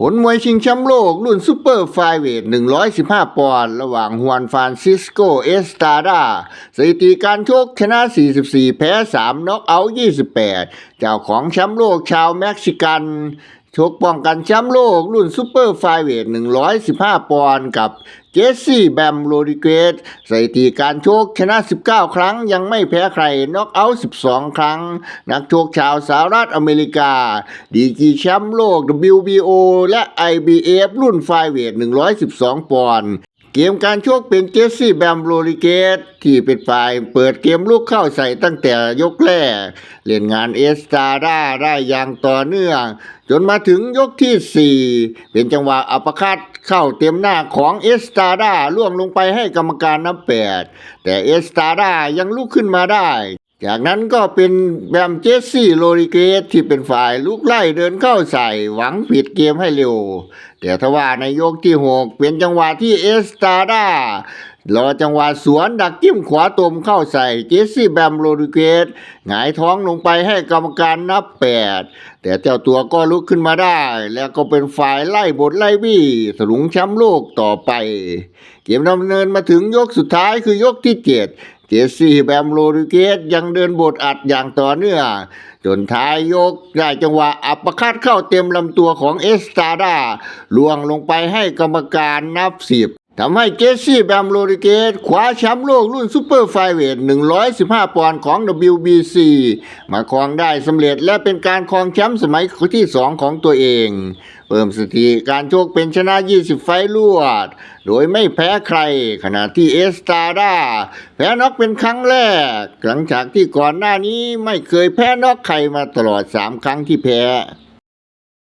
ผลมวยชิงแชมป์โลกรุ่นซูเปอร์ไฟเวท 115 ปอนด์ระหว่างฮวนฟรานซิสโก เอสตาดาสถิติการชกชนะ 44 แพ้ 3 น็อกเอาท์ 28 เจ้าของแชมป์โลกชาวเม็กซิกัน ชกป้องกันแชมป์โลกรุ่นซูเปอร์ไฟเวท 115 ปอนด์กับเจสซี่แบมโรดิเกตสถิติการชกชนะ 19 ครั้งยังไม่แพ้ใครน็อกเอาท์12 ครั้ง นักชกชาวสหรัฐอเมริกา ดีกีแชมป์โลก WBO และ IBF รุ่นไฟเวท 112 ปอนด์ เกมการชกเป็นเจสซี่แบมโรลิเกตที่เป็นฝ่ายเปิดเกมลูกเข้าใส่ตั้งแต่ยกแรก เล่นงานเอสตาร่าได้อย่างต่อเนื่อง จนมาถึงยกที่ 4 เป็นจังหวะอัปคัตเข้าเต็มหน้าของเอสตาร่าล่วงลงไปให้กรรมการนับแปดแต่เอสตาร่ายังลุกขึ้นมาได้ จากนั้นก็เป็นแบมเจสซี่โรดิเกตที่เป็นฝ่ายลุกไล่เดินเข้าใส่หวังปิดเกมให้เร็ว แต่ทว่าในยกที่หกเป็นจังหวะที่เอสตาดา รอจังหวะสวนดักจิ้มขวาตมเข้าใส่เจสซี่แบมโรดิเกตหงายท้องลงไปให้กรรมการนับแปดแต่เจ้าตัวก็ลุกขึ้นมาได้ แล้วก็เป็นฝ่ายไล่บทไล่บี้สลุงแชมป์โลกต่อไป เกมดำเนินมาถึงยกสุดท้ายคือยกที่เจ็ดเจสซี่แบมโรดิเกตยังเดินบทอัดอย่างต่อเนื่องจนท้ายยกได้จังหวะอัปปอร์คัดเข้าเต็มลำตัวของเอสตาดาล่วงลงไปให้กรรมการนับสิบ ทำให้เจสซี่แบมโลริเกตคว้าแชมป์โลกรุ่นซูเปอร์ไฟเวท 115 ปอนด์ของ WBC มาครองได้สำเร็จและเป็นการครองแชมป์สมัยที่ 2 ของตัวเอง เพิ่มสถิติการโชกเป็นชนะ 20 ไฟลวด โดยไม่แพ้ใคร ขณะที่เอสตาดาแพ้น็อกเป็นครั้งแรก หลังจากที่ก่อนหน้านี้ไม่เคยแพ้น็อกใครมาตลอด 3 ครั้งที่แพ้